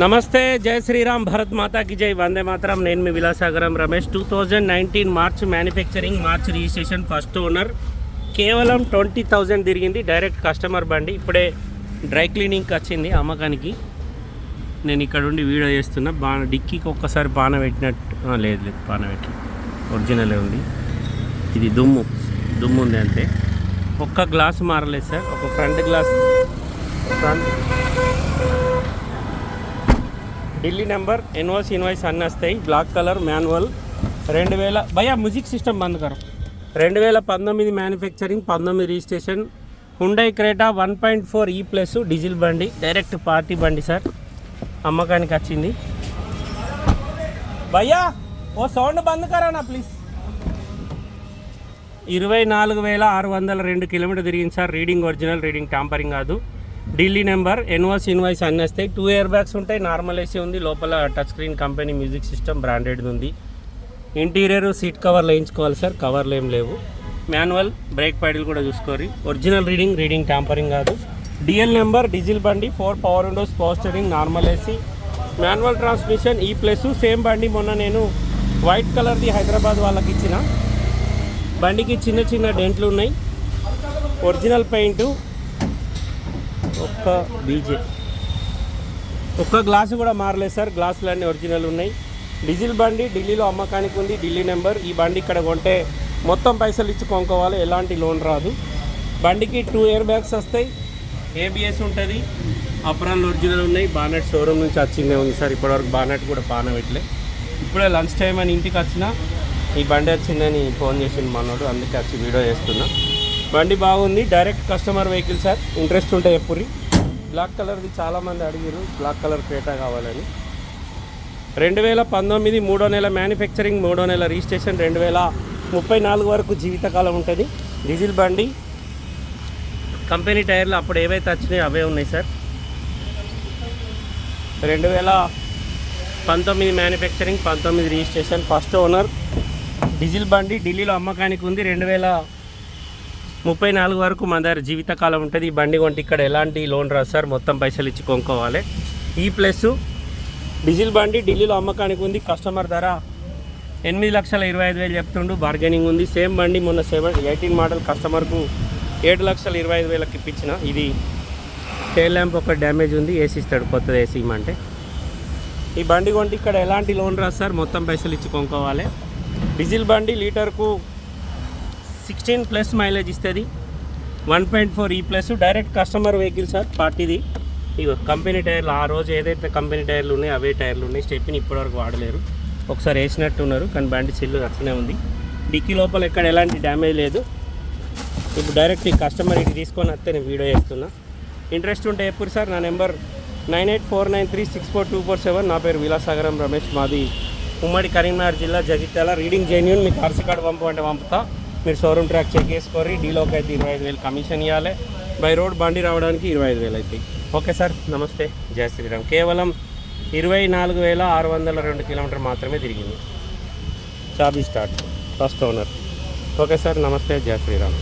నమస్తే జై శ్రీరామ్ భరత్ మాతాకి జై. వందే మాత్రం. నేను మీ Vilasagaram Ramesh. Two thousand nineteen March manufacturing March registration first owner కేవలం ట్వంటీ థౌజండ్ తిరిగింది. డైరెక్ట్ కస్టమర్ బండి. ఇప్పుడే డ్రై క్లీనింగ్కి వచ్చింది అమ్మకానికి. నేను ఇక్కడ ఉండి వీడియో చేస్తున్నా. బాణ డిక్కీకి ఒక్కసారి బాణ పెట్టినట్టు. లేదు లేదు బాణ పెట్టి ఒరిజినలే ఉంది. ఇది దుమ్ము. దుమ్ము ఉంది అంతే. ఒక్క గ్లాస్ మారలేదు సార్. ఒక front glass. Front Delhi number invoice invoice అన్నీ వస్తాయి బ్లాక్ కలర్ మాన్యువల్. రెండు వేల భయ్యా మ్యూజిక్ సిస్టమ్ బంద్ కరం. రెండు వేల పంతొమ్మిది మ్యానుఫ్యాక్చరింగ్ పంతొమ్మిది registration. Hyundai Creta one point four E plus diesel బండి డైరెక్ట్ పార్టీ బండి సార్. అమ్మకానికి వచ్చింది. భయ్యా ఓ సౌండ్ బంద్ కరానా ప్లీజ్. ఇరవై నాలుగు వేల ఆరు వందల రెండు కిలోమీటర్ తిరిగింది sir. Reading original reading tampering కాదు. ఢిల్లీ నెంబర్ ఎన్వాస్ ఇన్వాయిస్ అన్నీ వస్తాయి టూ ఇయర్ బ్యాగ్స్ ఉంటాయి నార్మల్ ఏసీ ఉంది లోపల touch screen company music system branded ఉంది. ఇంటీరియర్ సీట్ కవర్లు వేయించుకోవాలి సార్ కవర్లు ఏం లేవు. మాన్యువల్ బ్రేక్ ప్యాడ్లు కూడా చూసుకోరి ఒరిజినల్ రీడింగ్ రీడింగ్ ట్యాంపరింగ్ కాదు. డిఎల్ నెంబర్ డీజిల్ బండి four power windows power steering normal AC. Manual transmission E plus same బండి మొన్న నేను వైట్ కలర్ది హైదరాబాద్ వాళ్ళకి ఇచ్చిన. బండికి చిన్న చిన్న డెంట్లు ఉన్నాయి. ఒరిజినల్ పెయింటు ఒక్క బీజే ఒక్క గ్లాసు కూడా మారలేదు సార్. గ్లాసులు అన్నీ ఒరిజినల్ ఉన్నాయి. డీజిల్ బండి ఢిల్లీలో అమ్మకానికి ఉంది. ఢిల్లీ నెంబర్. ఈ బండి ఇక్కడ కొంటే మొత్తం పైసలు ఇచ్చి కొనుక్కోవాలి. ఎలాంటి లోన్ రాదు. బండికి టూ ఇయర్ బ్యాగ్స్ వస్తాయి. ఏబిఎస్ ఉంటుంది. అప్రాన్లు ఒరిజినల్ ఉన్నాయి. బానెట్ షోరూమ్ నుంచి వచ్చిందే ఉంది సార్. ఇప్పటివరకు బానెట్ కూడా పాన పెట్టలే. ఇప్పుడే లంచ్ టైం అని ఇంటికి వచ్చిన ఈ బండి వచ్చిందని ఫోన్ చేసింది మనోడు. అందుకే వచ్చి వీడియో చేస్తున్నా. బండి బాగుంది. Direct customer vehicle sir interest ఉంటే ఎప్పుడు బ్లాక్ కలర్ది చాలామంది అడిగారు బ్లాక్ కలర్ క్రేటా కావాలని. రెండు వేల పంతొమ్మిది మూడో నెల మ్యానుఫ్యాక్చరింగ్ మూడో నెల రిజిస్ట్రేషన్ రెండు వేల ముప్పై నాలుగు వరకు జీవితకాలం ఉంటుంది. డీజిల్ బండి. కంపెనీ టైర్లు అప్పుడు ఏవైతే వచ్చినాయో అవే ఉన్నాయి సార్ రెండు వేల పంతొమ్మిది మ్యానుఫ్యాక్చరింగ్ పంతొమ్మిది రిజిస్ట్రేషన్ ఫస్ట్ ఓనర్ డీజిల్ బండి. ఢిల్లీలో అమ్మకానికి ఉంది. రెండు వేల ముప్పై నాలుగు వరకు మన దగ్గర జీవితకాలం ఉంటుంది. ఈ బండి కొంటే ఇక్కడ ఎలాంటి లోన్ రాదు సార్. మొత్తం పైసలు ఇచ్చి కొనుక్కోవాలి. ఈ ప్లస్ డీజిల్ బండి ఢిల్లీలో అమ్మకానికి ఉంది. కస్టమర్ ధర ఎనిమిది లక్షల ఇరవై ఐదు వేలు చెప్తుండు. బార్గెనింగ్ ఉంది. సేమ్ బండి మొన్న సెవెన్ ఎయిటీన్ మోడల్ కస్టమర్కు ఏడు లక్షల ఇరవై ఐదు వేలకు ఇప్పించిన. ఇది టైల్ ల్యాంప్ ఒక డ్యామేజ్ ఉంది. ఏసీ ఇస్తాడు. కొత్తది ఏసీ ఇమ్మంటే. ఈ బండి కొంటే ఇక్కడ ఎలాంటి లోన్ రాదు సార్. మొత్తం పైసలు ఇచ్చి కొనుక్కోవాలి. డీజిల్ బండి లీటర్కు సిక్స్టీన్ ప్లస్ మైలేజ్ ఇస్తుంది. One point four E plus direct customer vehicle sir పార్టీది. ఇగో కంపెనీ టైర్లు ఆ రోజు ఏదైతే కంపెనీ టైర్లు ఉన్నాయో అవే టైర్లు ఉన్నాయి. స్టెప్ని ఇప్పటివరకు వాడలేరు. ఒకసారి వేసినట్టు ఉన్నారు కానీ బండి చిల్లు అట్లనే ఉంది. డిక్కీ లోపల ఎక్కడ ఎలాంటి డ్యామేజ్ లేదు. ఇప్పుడు డైరెక్ట్ ఈ కస్టమర్ ఇటు తీసుకొని వస్తే నేను వీడియో చేస్తున్నా. ఇంట్రెస్ట్ ఉంటే ఎప్పుడు సార్ నా number nine eight four nine three six four two four seven. నా పేరు విలాసాగరం రమేష్ మాది ఉమ్మడి కరీంనగర్ జిల్లా జగిత్యాల. రీడింగ్ జెన్యున్ మీకు ఆర్సీ కార్డు పంపు అంటే పంపుతా. మీరు షోరూమ్ ట్రాక్ చెక్ చేసుకోరి డీలోకి అయితే ఇరవై ఐదు వేలు కమిషన్ ఇవ్వాలి బై రోడ్ బండి రావడానికి ఇరవై ఐదు వేలు అవుతాయి ఓకే సార్ నమస్తే. జయ శ్రీరామ్. కేవలం ఇరవై నాలుగు వేల ఆరు వందల రెండు కిలోమీటర్ మాత్రమే తిరిగింది. చాబీ start. First owner okay sir నమస్తే. జయ శ్రీరామ్.